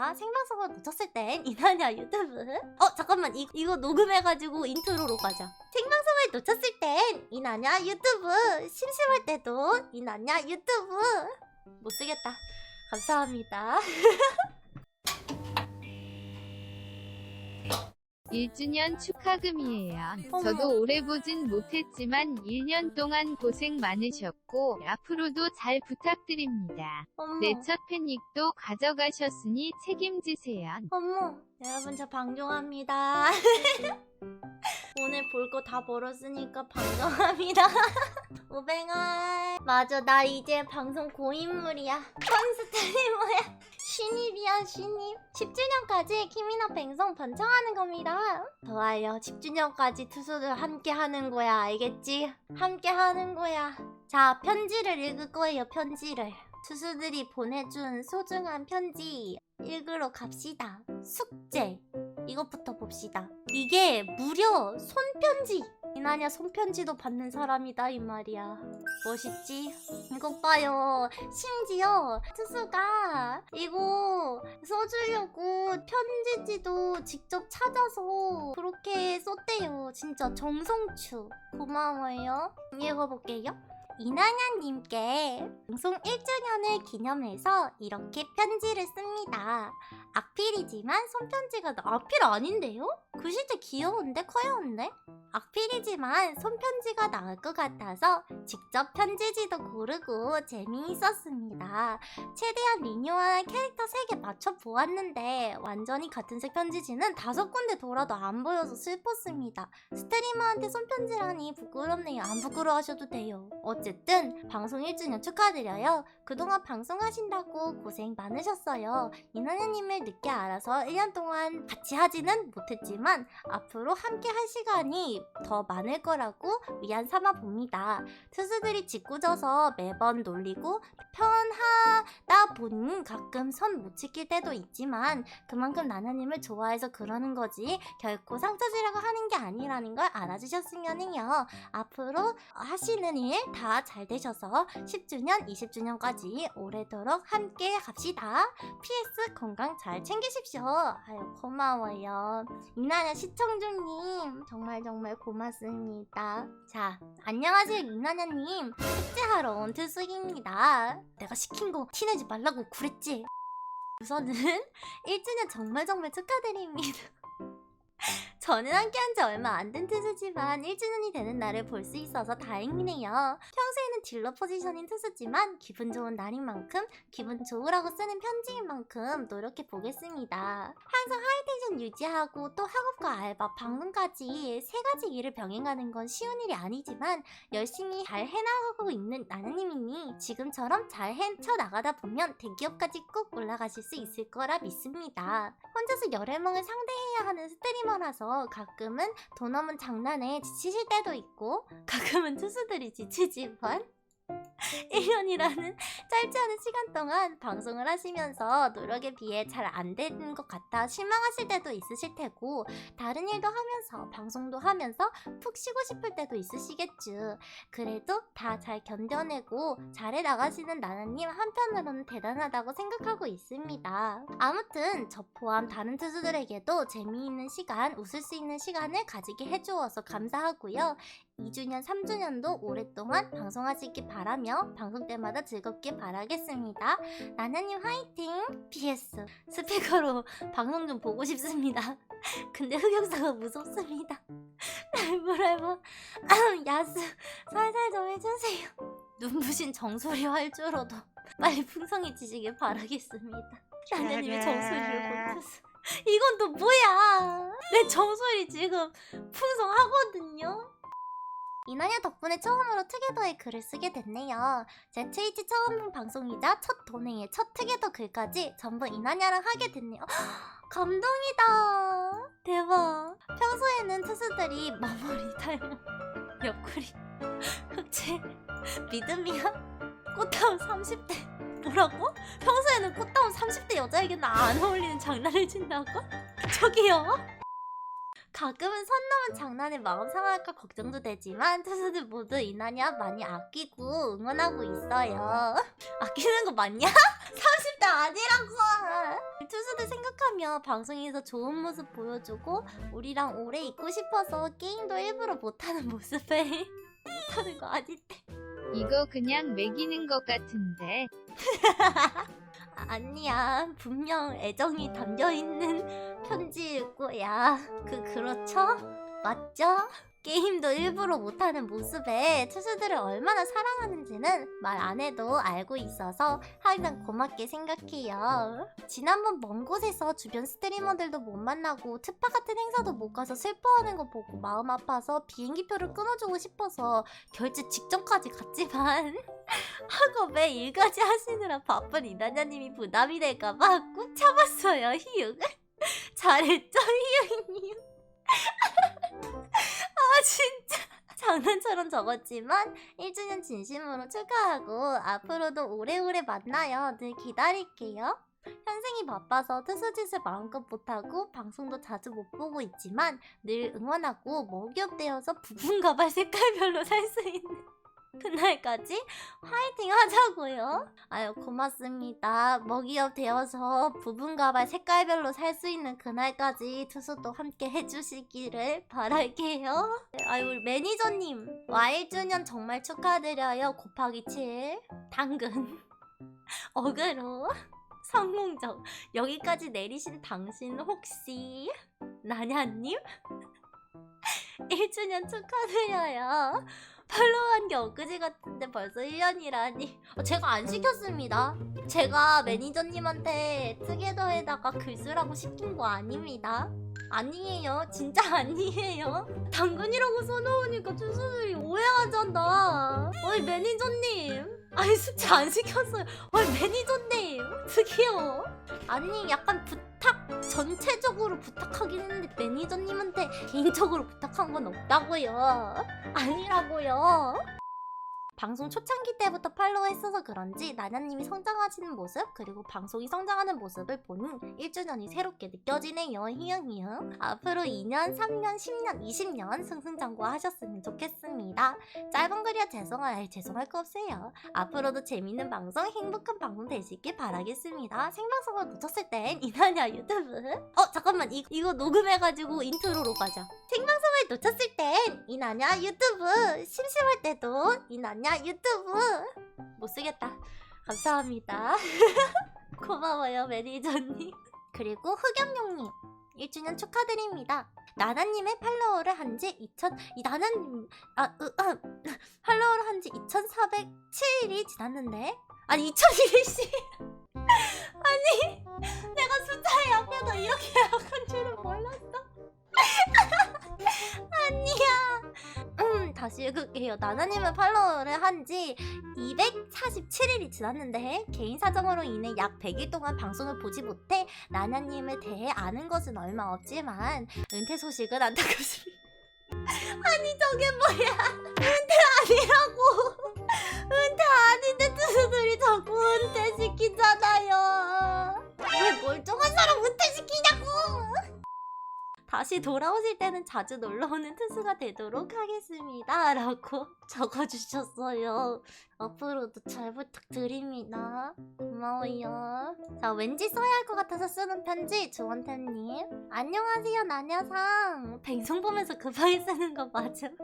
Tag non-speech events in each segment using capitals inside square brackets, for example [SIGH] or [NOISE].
반갑습니다. 생방송을 놓쳤을 땐 이나냐 유튜브. 어 잠깐만 이, 이거 녹음해가지고 인트로로 가자. 생방송을 놓쳤을 땐 이나냐 유튜브. 심심할 때도 이나냐 유튜브. 못 쓰겠다. 감사합니다. [LAUGHS] 1주년 축하금이에요. 저도 오래 보진 못했지만 1년 동안 고생 많으셨고 앞으로도 잘 부탁드립니다. 내첫 팬닉도 가져가셨으니 책임지세요. 어머, 여러분 저 방종합니다. [LAUGHS] 오늘 볼 거 다 벌었으니까 방종합니다. [LAUGHS] 오뱅아. 맞아, 나 이제 방송 고인물이야. 펀 스트리머야. 신입. 10주년까지 키미나 뱅송 번창하는 겁니다. 좋아요. 10주년까지 투수들 함께 하는 거야. 알겠지? 함께 하는 거야. 자, 편지를 읽을 거예요, 편지를. 투수들이 보내준 소중한 편지 읽으러 갑시다. 숙제. 이것부터 봅시다. 이게 무려 손편지. 이나냐 손편지도 받는 사람이다 이 말이야. 멋있지? 이것 봐요. 심지어 투수가 이거 써주려고 편지지도 직접 찾아서 그렇게 썼대요. 진짜 정성추. 고마워요. 읽어볼게요. 이나냐님께 방송 1주년을 기념해서 이렇게 편지를 씁니다. 악필이지만 손편지가 나... 악필 아닌데요? 글씨 체 귀여운데 커요운데? 악필이지만 손편지가 나을 것 같아서 직접 편지지도 고르고 재미있었습니다. 최대한 리뉴얼한 캐릭터 3개 맞춰 보았는데 완전히 같은 색 편지지는 다섯 군데 돌아도 안 보여서 슬펐습니다. 스트리머한테 손편지라니 부끄럽네요. 안 부끄러워하셔도 돼요. 어쨌든 방송 1주년 축하드려요. 그동안 방송하신다고 고생 많으셨어요. 이나냐님을 늦게 알아서 1년 동안 같이 하지는 못했지만 앞으로 함께 할 시간이 더 많을 거라고 위안 삼아 봅니다. 투수들이 짓궂어서 매번 놀리고 편하다 보니 가끔 선 못 지킬 때도 있지만 그만큼 나나님을 좋아해서 그러는 거지 결코 상처 주려고 하는 게 아니라는 걸 알아주셨으면 해요. 앞으로 하시는 일 다 잘 되셔서 10주년, 20주년까지 오래도록 함께 갑시다. PS 건강 잘 챙기십시오. 아유 고마워요. 이나냐 시청주님 정말 정말 고맙습니다. 자 안녕하세요 이나냐님 숙제하러 온 트수입니다. 내가 시킨 거 티내지 말라고 그랬지. 우선은 [LAUGHS] 1주년 정말 정말 축하드립니다. 저는 함께한 지 얼마 안 된 투수지만 1주년이 되는 날을 볼 수 있어서 다행이네요. 평소에는 딜러 포지션인 투수지만 기분 좋은 날인 만큼 기분 좋으라고 쓰는 편지인 만큼 노력해 보겠습니다. 항상 하이텐션 유지하고 또 학업과 알바, 방송까지 세 가지 일을 병행하는 건 쉬운 일이 아니지만 열심히 잘 해나가고 있는 나나님이니 지금처럼 잘 헤쳐나가다 보면 대기업까지 꼭 올라가실 수 있을 거라 믿습니다. 혼자서 열혈멍을 상대해야 하는 스트리머라서 가끔은 돈 없는 장난에 지치실 때도 있고 가끔은 투수들이 지치지만 1년이라는 짧지 않은 시간 동안 방송을 하시면서 노력에 비해 잘 안 되는 것 같아 실망하실 때도 있으실 테고 다른 일도 하면서 방송도 하면서 푹 쉬고 싶을 때도 있으시겠죠. 그래도 다 잘 견뎌내고 잘해 나가시는 나나님 한편으로는 대단하다고 생각하고 있습니다. 아무튼 저 포함 다른 투수들에게도 재미있는 시간, 웃을 수 있는 시간을 가지게 해주어서 감사하고요. 2주년, 3주년도 오랫동안 방송하시길 바라며 방송 때마다 즐겁게 바라겠습니다. 나나님 화이팅! PS 스피커로 [LAUGHS] 방송 좀 보고 싶습니다. [LAUGHS] 근데 흑역사가 무섭습니다. 라이브 라이브 야스 살살 좀 해주세요. 눈부신 정소리 활주로도 [LAUGHS] 빨리 풍성해지시길 바라겠습니다. 나나님의 정소리를 고쳐서 이건 또 뭐야? 내 정소리 지금 풍성하거든요. 이나냐 덕분에 처음으로 투게더에 글을 쓰게 됐네요. ZH 처음 본 방송이자 첫 돈행의 첫 투게더 글까지 전부 이나냐랑 하게 됐네요. [GASPS] 감동이다. 대박. 평소에는 투수들이 마무리 닮은 [LAUGHS] 옆구리 [LAUGHS] 흑채 믿음이야? 꽃다운 30대 뭐라고? 평소에는 꽃다운 30대 여자에게는 안 어울리는 장난을 친다고? 저기요? 가끔은 선 넘은 장난에 마음 상할까 걱정도 되지만 투수들 모두 이나냐 많이 아끼고 응원하고 있어요. [LAUGHS] 아끼는 거 맞냐? [LAUGHS] 30대 아니라고! 투수들 생각하며 방송에서 좋은 모습 보여주고 우리랑 오래 있고 싶어서 게임도 일부러 못하는 모습에 [LAUGHS] 못하는 거 아닌데 이거 그냥 매기는 것 같은데. 아, 아니야 분명 애정이 담겨있는 편지일 거야 그 그렇죠? 맞죠? 게임도 일부러 못하는 모습에 투수들을 얼마나 사랑하는지는 말 안 해도 알고 있어서 항상 고맙게 생각해요. 지난번 먼 곳에서 주변 스트리머들도 못 만나고 특파 같은 행사도 못 가서 슬퍼하는 거 보고 마음 아파서 비행기표를 끊어주고 싶어서 결제 직전까지 갔지만 [LAUGHS] 학업에 일까지 하시느라 바쁜 이다냐님이 부담이 될까봐 꾹 참았어요, 희응. [LAUGHS] 잘했죠, 희응님. [LAUGHS] 아, 진짜. [LAUGHS] 장난처럼 적었지만 1주년 진심으로 축하하고 앞으로도 오래오래 만나요. 늘 기다릴게요. 현생이 바빠서 투수짓을 마음껏 못하고 방송도 자주 못 보고 있지만 늘 응원하고 먹이업 되어서 부분 가발 색깔별로 살 수 있는 그날까지 화이팅 하자고요. 아유 고맙습니다. 먹이업 되어서 부분 가발 색깔별로 살 수 있는 그날까지 투수도 함께 해주시기를 바랄게요. 네, 아유 매니저님 와일주년 정말 축하드려요. 곱하기 7 당근 [LAUGHS] 어그로 성공적 여기까지 내리신 당신 혹시 나냐님? [LAUGHS] 1주년 축하드려요. 팔로우한 게 엊그제 같은데 벌써 1년이라니. 어, 제가 안 시켰습니다. 제가 매니저님한테 투게더에다가 글 쓰라고 시킨 거 아닙니다. 아니에요. 진짜 [LAUGHS] 아니에요. 당근이라고 써놓으니까 투수들이 오해하잖아. 어이 매니저님. 아니 숙제 안 시켰어요. 어이 매니저님. 특이요. 아니 약간 부탁 전체적으로 부탁하긴 했는데 매니저님한테 개인적으로 부탁한 건 없다고요. 아니라고요. 방송 초창기 때부터 팔로우했어서 그런지 나나님이 성장하시는 모습 그리고 방송이 성장하는 모습을 보니 1주년이 새롭게 느껴지네요. 희영희영 앞으로 2년, 3년, 10년, 20년 승승장구하셨으면 좋겠습니다. 짧은 글이야 죄송할 죄송할 거 없어요. 앞으로도 재밌는 방송 행복한 방송 되시길 바라겠습니다. 생방송을 놓쳤을 땐 [LAUGHS] 이나냐 유튜브. 어 잠깐만. 이, 이거 녹음해가지고 인트로로 가자. 생방송을 놓쳤을 땐 이나냐 유튜브. 심심할 때도 이나냐 유튜브. 못 쓰겠다. 감사합니다. [LAUGHS] 고마워요 매니저님. 그리고 흑염룡님. 1주년 축하드립니다. 나나님의 팔로워를 한 지 2000, 이 나나님, 아, 으, 아, [LAUGHS] 팔로워를 한 지 2407일이 지났는데, 아니, 2200시. [LAUGHS] 아니, 내가 숫자의 앞에도 이렇게 약한 줄은 몰랐어. 아니야. 음, 다시 읽을게요. 나나님의 팔로우를 한 지 247일이 지났는데 개인 사정으로 인해 약 100일 동안 방송을 보지 못해 나나님에 대해 아는 것은 얼마 없지만 은퇴 소식은 안타깝습니다. [LAUGHS] 아니 저게 뭐야? 은퇴 아니라고. [LAUGHS] 은퇴 아닌데 투수들이 자꾸 은퇴 시키잖아요. 왜 멀쩡한 사람 은퇴 시키냐고? 다시 돌아오실 때는 자주 놀러오는 투수가 되도록 하겠습니다. 라고 [LAUGHS] 적어주셨어요. 앞으로도 잘 부탁드립니다. 고마워요. 자, 왠지 써야 할 것 같아서 쓰는 편지, 주원태님. 안녕하세요, 나냐상. 방송 보면서 급하게 쓰는 거 맞음?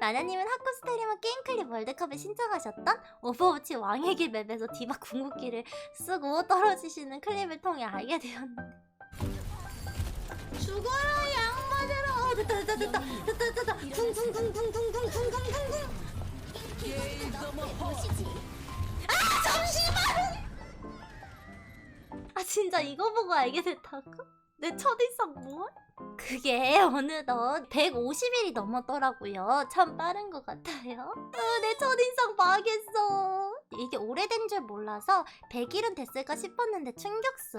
나냐님은 학교 스트리머 게임클립 월드컵에 신청하셨던 오버워치 왕의 길 맵에서 디바 궁극기를 쓰고 떨어지시는 클립을 통해 알게 되었는데. 죽어라 양마대라 어, 됐다 됐다 됐다 됐다 됐다 쿵쿵쿵쿵쿵쿵쿵쿵쿵쿵 아 잠시만 아 진짜 이거 보고 알게 됐다고? 내 첫인상 뭐? 그게 어느덧 150일이 넘었더라고요. 참 빠른 것 같아요. 아, 내 첫인상 망했어. 이게 오래된 줄 몰라서 100일은 됐을까 싶었는데 충격스.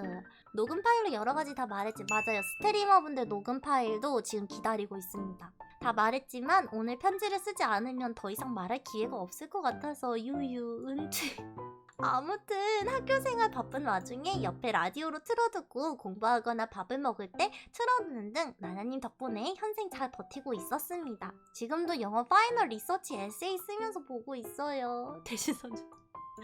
녹음 파일로 여러 가지 다 말했지. 맞아요. 스트리머분들 녹음 파일도 지금 기다리고 있습니다. 다 말했지만 오늘 편지를 쓰지 않으면 더 이상 말할 기회가 없을 것 같아서 유유 은퇴. [LAUGHS] 아무튼 학교 생활 바쁜 와중에 옆에 라디오로 틀어두고 공부하거나 밥을 먹을 때 틀어두는 등 나나님 덕분에 현생 잘 버티고 있었습니다. 지금도 영어 파이널 리서치 에세이 쓰면서 보고 있어요. [LAUGHS] 대신 선주.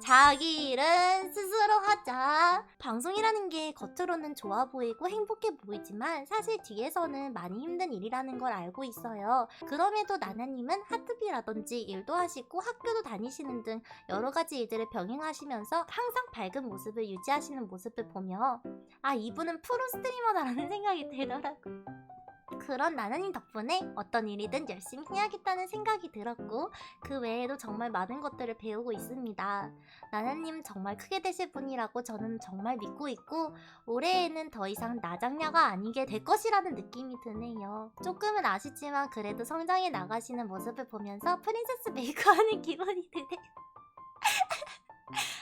자기 일은 스스로 하자. 방송이라는 게 겉으로는 좋아 보이고 행복해 보이지만 사실 뒤에서는 많이 힘든 일이라는 걸 알고 있어요. 그럼에도 나나님은 하트비라든지 일도 하시고 학교도 다니시는 등 여러 가지 일들을 병행하시면서 항상 밝은 모습을 유지하시는 모습을 보며 아 이분은 프로 스트리머다라는 [LAUGHS] 생각이 들더라고. 그런 나나님 덕분에 어떤 일이든 열심히 해야겠다는 생각이 들었고 그 외에도 정말 많은 것들을 배우고 있습니다. 나나님 정말 크게 되실 분이라고 저는 정말 믿고 있고 올해에는 더 이상 나장녀가 아니게 될 것이라는 느낌이 드네요. 조금은 아쉽지만 그래도 성장해 나가시는 모습을 보면서 프린세스 메이커하는 [LAUGHS] 기분이 드네요.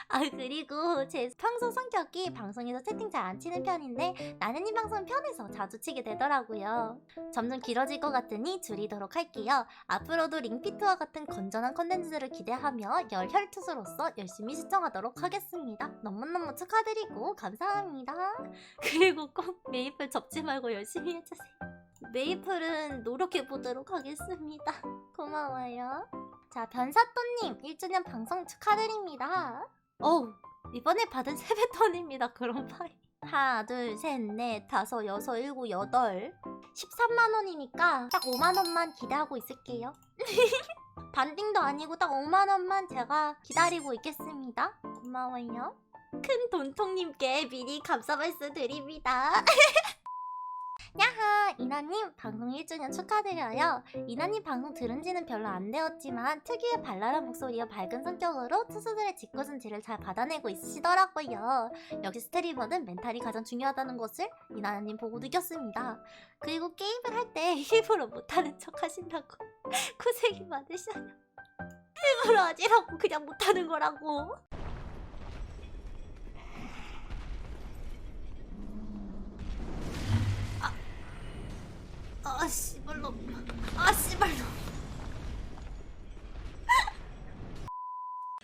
[LAUGHS] 아 그리고 제 평소 성격이 방송에서 채팅 잘 안 치는 편인데 나는 이 방송 편해서 자주 치게 되더라고요. 점점 길어질 것 같으니 줄이도록 할게요. 앞으로도 링피트와 같은 건전한 컨텐츠들을 기대하며 열혈투수로서 열심히 시청하도록 하겠습니다. 너무너무 축하드리고 감사합니다. [LAUGHS] 그리고 꼭 메이플 접지 말고 열심히 해주세요. 메이플은 노력해보도록 하겠습니다. [LAUGHS] 고마워요. 자, 변사또님 1주년 방송 축하드립니다. 어우, 이번에 받은 세배턴입니다. 그런 말이. 하나, 둘, 셋, 넷, 다섯, 여섯, 일곱, 여덟. 13만원이니까 딱 5만원만 기대하고 있을게요. [LAUGHS] 반딩도 아니고 딱 5만원만 제가 기다리고 있겠습니다. 고마워요. 큰 돈통님께 미리 감사 말씀 드립니다. [LAUGHS] 야하! 이나님 방송 1주년 축하드려요. 이나님 방송 들은 지는 별로 안 되었지만 특유의 발랄한 목소리와 밝은 성격으로 투수들의 짓궂은지를 잘 받아내고 있으시더라고요. 역시 스트리머는 멘탈이 가장 중요하다는 것을 이나님 보고 느꼈습니다. 그리고 게임을 할 때 [LAUGHS] 일부러 못하는 척 하신다고 [LAUGHS] 고생이 많으셔요. [LAUGHS] 일부러 아니라고 그냥 못하는 거라고. 아 씨발로. 아 씨발로. [LAUGHS]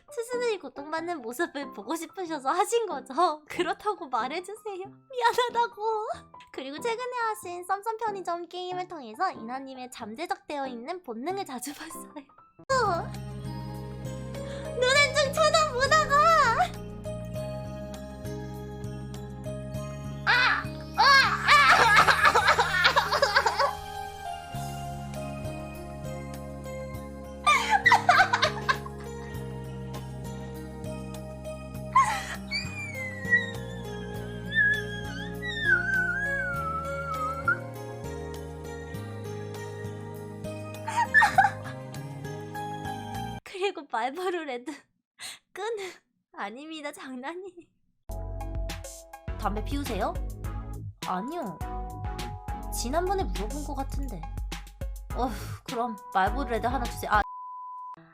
스스들이 고통받는 모습을 보고 싶으셔서 하신 거죠? 그렇다고 말해주세요. 미안하다고. 그리고 최근에 하신 썸썸 편의점 게임을 통해서 이나님의 잠재적되어 있는 본능을 자주 봤어요. 어. [LAUGHS] 눈엔 좀 쳐다보다가 그리고 말버루 레드 끈은 아닙니다 장난이. 담배 피우세요? 아니요. 지난번에 물어본 것 같은데. 어휴 그럼 말버루 레드 하나 주세요. 아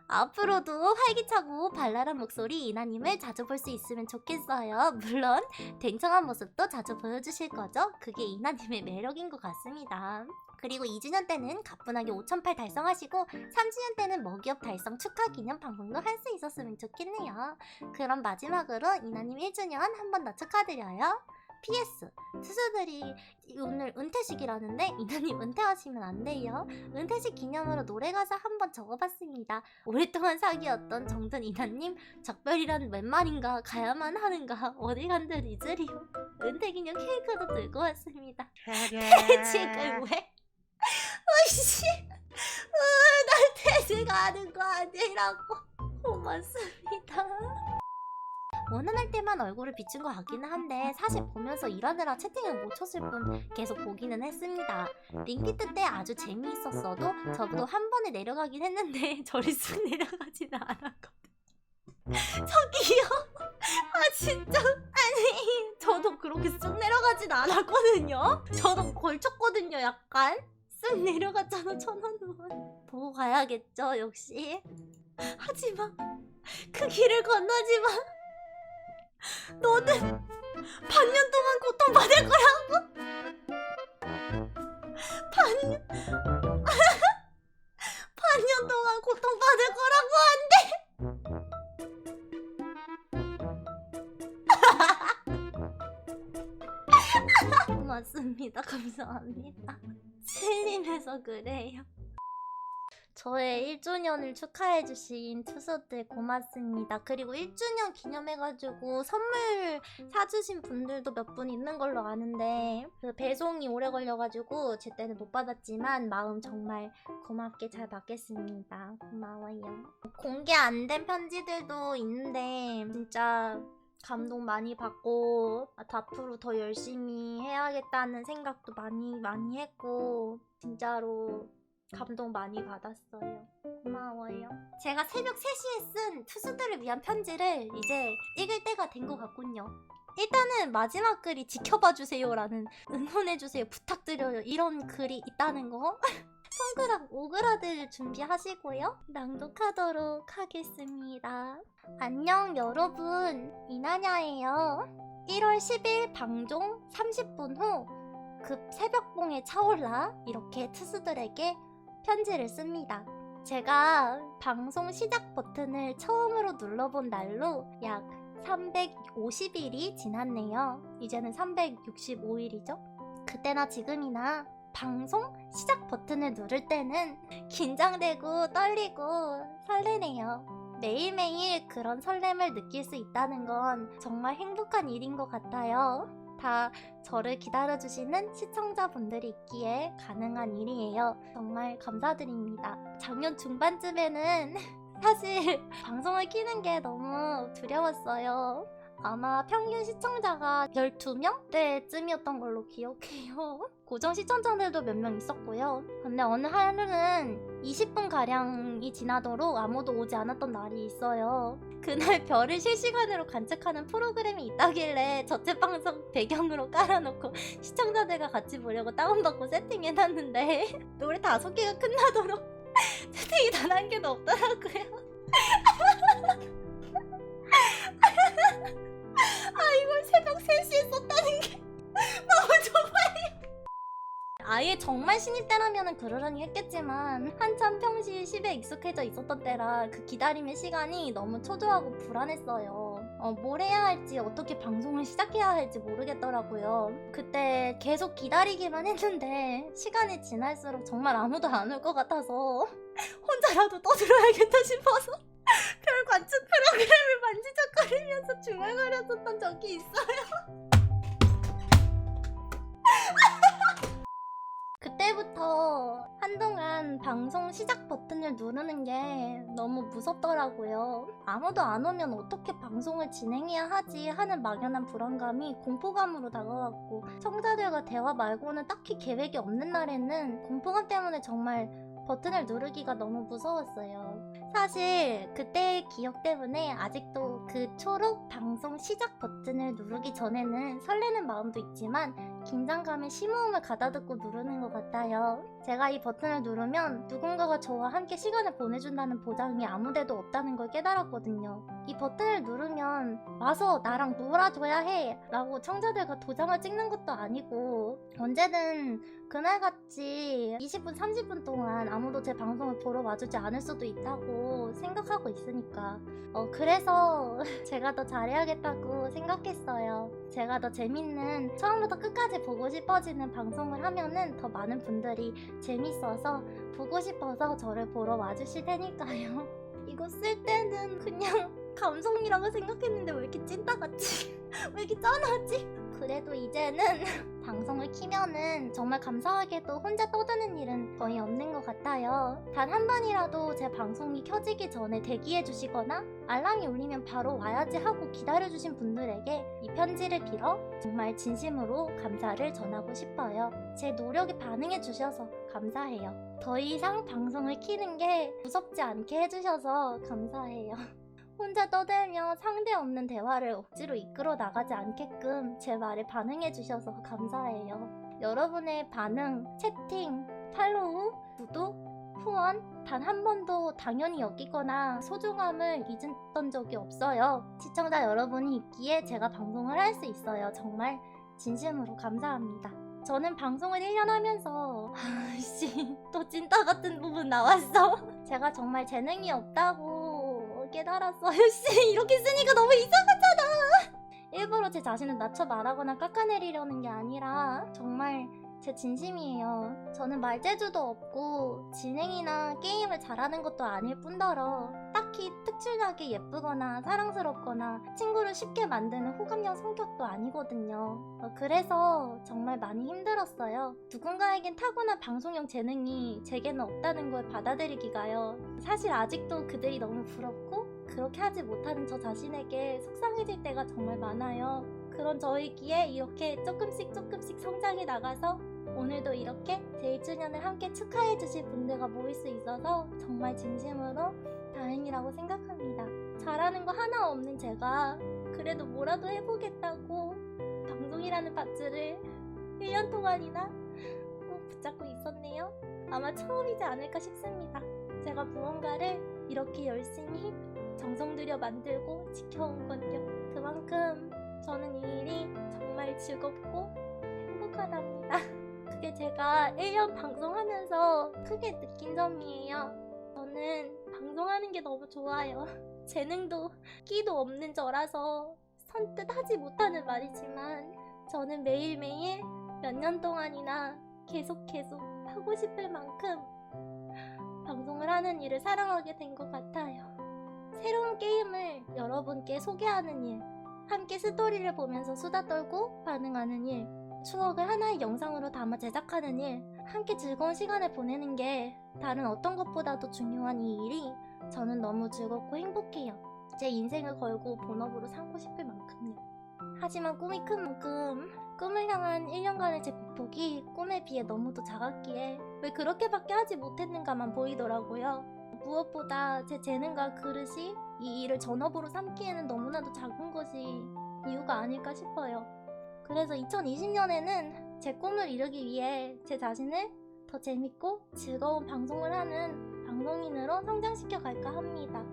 앞으로도 활기차고 발랄한 목소리 이나님을 자주 볼 수 있으면 좋겠어요. 물론 댕청한 모습도 자주 보여주실 거죠? 그게 이나님의 매력인 것 같습니다. 그리고 2주년 때는 가뿐하게 5,008 달성하시고 3주년 때는 먹이업 달성 축하 기념 방송도 할 수 있었으면 좋겠네요. 그럼 마지막으로 이나님 1주년 한 번 더 축하드려요. PS 투수들이 오늘 은퇴식이라는데 이나님 은퇴하시면 안 돼요. 은퇴식 기념으로 노래 가사 한번 적어봤습니다. 오랫동안 사귀었던 정든 이나님 작별이란 웬 말인가 가야만 하는가 어디 간들 잊으리요. 은퇴 기념 케이크도 들고 왔습니다. 퇴직을 왜? 으, 날 퇴직하는 거 아니라고. 고맙습니다. 원한할 때만 얼굴을 비춘 것 같기는 한데 사실 보면서 일하느라 채팅을 못 쳤을 뿐 계속 보기는 했습니다. 링피트 때 아주 재미있었어도 저도 한 번에 내려가긴 했는데 [LAUGHS] 저리 쑥 내려가지는 않았거든. [LAUGHS] 저기요. 아 진짜 아니 저도 그렇게 쑥 내려가진 않았거든요. 저도 걸쳤거든요 약간. 쓱 내려갔잖아 천원원 보고 가야겠죠 역시 하지마 그 길을 건너지 마 너는 반년 동안 고통받을 거라고? 반년 [LAUGHS] 반년 동안 고통받을 거라고 안돼? 맞습니다. [LAUGHS] 감사합니다. 칠림해서 그래요. 저의 1주년을 축하해주신 투수들 고맙습니다. 그리고 1주년 기념해가지고 선물 사주신 분들도 몇 분 있는 걸로 아는데 그 배송이 오래 걸려가지고 제때는 못 받았지만 마음 정말 고맙게 잘 받겠습니다. 고마워요. 공개 안 된 편지들도 있는데 진짜 감동 많이 받고 아, 앞으로 더 열심히 해야겠다는 생각도 많이 많이 했고 진짜로 감동 많이 받았어요. 고마워요. 제가 새벽 3시에 쓴 투수들을 위한 편지를 이제 읽을 때가 된 것 같군요. 일단은 마지막 글이 지켜봐 주세요라는 응원해 주세요 부탁드려요 이런 글이 있다는 거 [LAUGHS] 손가락 오그라들 준비하시고요 낭독하도록 하겠습니다 안녕 여러분 이나냐예요 1월 10일 방종 30분 후 급 새벽봉에 차올라 이렇게 투수들에게 편지를 씁니다 제가 방송 시작 버튼을 처음으로 눌러본 날로 약 350일이 지났네요. 이제는 365일이죠. 그때나 지금이나 방송 시작 버튼을 누를 때는 긴장되고 떨리고 설레네요. 매일매일 그런 설렘을 느낄 수 있다는 건 정말 행복한 일인 것 같아요. 다 저를 기다려주시는 시청자분들이 있기에 가능한 일이에요. 정말 감사드립니다. 작년 중반쯤에는 [LAUGHS] 사실 방송을 키는 게 너무 두려웠어요. 아마 평균 시청자가 12명대쯤이었던 걸로 기억해요. [LAUGHS] 고정 시청자들도 몇 명 있었고요. 근데 어느 하루는 20분 가량이 지나도록 아무도 오지 않았던 날이 있어요. 그날 [LAUGHS] 별을 실시간으로 관측하는 프로그램이 있다길래 저체 방송 배경으로 깔아놓고 [LAUGHS] 시청자들과 같이 보려고 다운받고 세팅해놨는데 노래 다섯 개가 끝나도록 채팅이 단 한 개도 없더라고요. 아 이걸 새벽 3시에 썼다는 게 너무 좁아요. 아예 정말 신입 때라면 그러려니 했겠지만 한참 평시 10에 익숙해져 있었던 때라 그 기다림의 시간이 너무 초조하고 불안했어요. 어, 뭘 해야 할지 어떻게 방송을 시작해야 할지 모르겠더라고요. 그때 계속 기다리기만 했는데 시간이 지날수록 정말 아무도 안 올 것 같아서 혼자라도 떠들어야겠다 싶어서 별 관측 프로그램을 만지작거리면서 중얼거렸었던 적이 있어요. [LAUGHS] 그때부터 한동안 방송 시작 버튼을 누르는 게 너무 무섭더라고요. 아무도 안 오면 어떻게 방송을 진행해야 하지 하는 막연한 불안감이 공포감으로 다가왔고 청자들과 대화 말고는 딱히 계획이 없는 날에는 공포감 때문에 정말 버튼을 누르기가 너무 무서웠어요. 사실 그때의 기억 때문에 아직도 그 초록 방송 시작 버튼을 누르기 전에는 설레는 마음도 있지만 긴장감에 심호흡을 가다듬고 누르는 것 같아요. 제가 이 버튼을 누르면 누군가가 저와 함께 시간을 보내준다는 보장이 아무데도 없다는 걸 깨달았거든요. 이 버튼을 누르면 와서 나랑 놀아줘야 해 라고 청자들과 도장을 찍는 것도 아니고 언제든 그날같이 20분, 30분 동안 아무도 제 방송을 보러 와주지 않을 수도 있다고 생각하고 있으니까. 어, 그래서 [LAUGHS] 제가 더 잘해야겠다고 생각했어요. 제가 더 재밌는, 처음부터 끝까지 보고 싶어지는 방송을 하면은 더 많은 분들이 재밌어서 보고 싶어서 저를 보러 와주실 테니까요. [LAUGHS] 이거 쓸 때는 그냥 [LAUGHS] 감성이라고 생각했는데 왜 이렇게 찐따같지? [LAUGHS] 왜 이렇게 짠하지? 그래도 이제는 [LAUGHS] 방송을 키면은 정말 감사하게도 혼자 떠드는 일은 거의 없는 것 같아요. 단 한 번이라도 제 방송이 켜지기 전에 대기해 주시거나 알람이 울리면 바로 와야지 하고 기다려 주신 분들에게 이 편지를 빌어 정말 진심으로 감사를 전하고 싶어요. 제 노력에 반응해 주셔서 감사해요. 더 이상 방송을 키는 게 무섭지 않게 해주셔서 감사해요. [LAUGHS] 혼자 떠들며 상대 없는 대화를 억지로 이끌어 나가지 않게끔 제 말에 반응해 주셔서 감사해요. 여러분의 반응, 채팅, 팔로우, 구독, 후원 단 한 번도 당연히 여기거나 소중함을 잊었던 적이 없어요. 시청자 여러분이 있기에 제가 방송을 할 수 있어요. 정말 진심으로 감사합니다. 저는 방송을 1년 하면서 [LAUGHS] 아씨 또 찐따 같은 부분 나왔어. [LAUGHS] 제가 정말 재능이 없다고 깨달았어요. 씨 [LAUGHS] 이렇게 쓰니까 너무 이상하잖아. 일부러 제 자신을 낮춰 말하거나 깎아내리려는 게 아니라 정말 제 진심이에요. 저는 말재주도 없고 진행이나 게임을 잘하는 것도 아닐 뿐더러 딱히 특출나게 예쁘거나 사랑스럽거나 친구를 쉽게 만드는 호감형 성격도 아니거든요. 어, 그래서 정말 많이 힘들었어요. 누군가에겐 타고난 방송형 재능이 제게는 없다는 걸 받아들이기가요. 사실 아직도 그들이 너무 부럽고 그렇게 하지 못하는 저 자신에게 속상해질 때가 정말 많아요. 그런 저이기에 이렇게 조금씩 조금씩 성장해 나가서 오늘도 이렇게 제 1주년을 함께 축하해 주실 분들과 모일 수 있어서 정말 진심으로 다행이라고 생각합니다. 잘하는 거 하나 없는 제가 그래도 뭐라도 해보겠다고 방송이라는 밧줄을 1년 동안이나 꼭 붙잡고 있었네요. 아마 처음이지 않을까 싶습니다. 제가 무언가를 이렇게 열심히 정성 들여 만들고 지켜온 건요. 그만큼 저는 이 일이 정말 즐겁고 행복하답니다. 그게 제가 1년 방송하면서 크게 느낀 점이에요. 저는 방송하는 게 너무 좋아요. 재능도 끼도 없는 저라서 선뜻 하지 못하는 말이지만 저는 매일매일 몇 년 동안이나 계속 계속 하고 싶을 만큼 방송을 하는 일을 사랑하게 된 것 같아요. 새로운 게임을 여러분께 소개하는 일, 함께 스토리를 보면서 수다 떨고 반응하는 일, 추억을 하나의 영상으로 담아 제작하는 일, 함께 즐거운 시간을 보내는 게 다른 어떤 것보다도 중요한 이 일이 저는 너무 즐겁고 행복해요. 제 인생을 걸고 본업으로 삼고 싶을 만큼요. 하지만 꿈이 큰 만큼 꿈을 향한 1년간의 제 극복이 꿈에 비해 너무도 작았기에 왜 그렇게밖에 하지 못했는가만 보이더라고요. 무엇보다 제 재능과 그릇이 이 일을 전업으로 삼기에는 너무나도 작은 것이 이유가 아닐까 싶어요. 그래서 2020년에는 제 꿈을 이루기 위해 제 자신을 더 재밌고 즐거운 방송을 하는 방송인으로 성장시켜 갈까 합니다.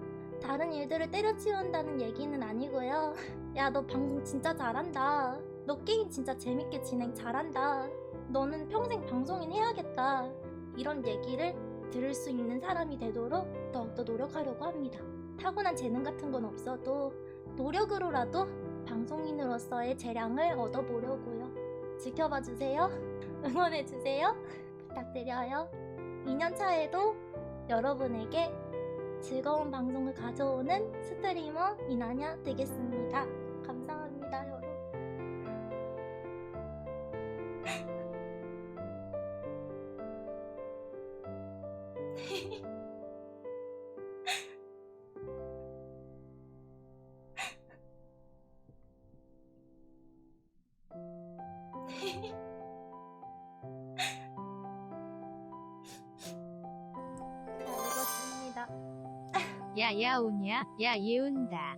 다른 일들을 때려치운다는 얘기는 아니고요. [LAUGHS] 야, 너 방송 진짜 잘한다. 너 게임 진짜 재밌게 진행 잘한다. 너는 평생 방송인 해야겠다. 이런 얘기를 들을 수 있는 사람이 되도록 더욱더 노력하려고 합니다. 타고난 재능 같은 건 없어도 노력으로라도 방송인으로서의 재량을 얻어보려고요. 지켜봐 주세요. [LAUGHS] 응원해 주세요. 부탁드려요. 2년 차에도 여러분에게 즐거운 방송을 가져오는 스트리머 이나냐 되겠습니다. 야야 오냐? 야 예운다.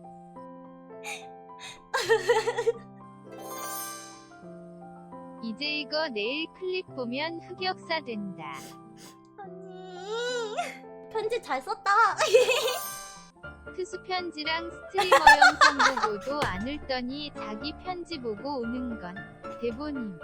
이제 이거 내일 클립 보면 흑역사 된다. 언니 편지 잘 썼다. 특수 편지랑 스트리머 영상 보고도 안 읽더니 자기 편지 보고 오는 건 대본임.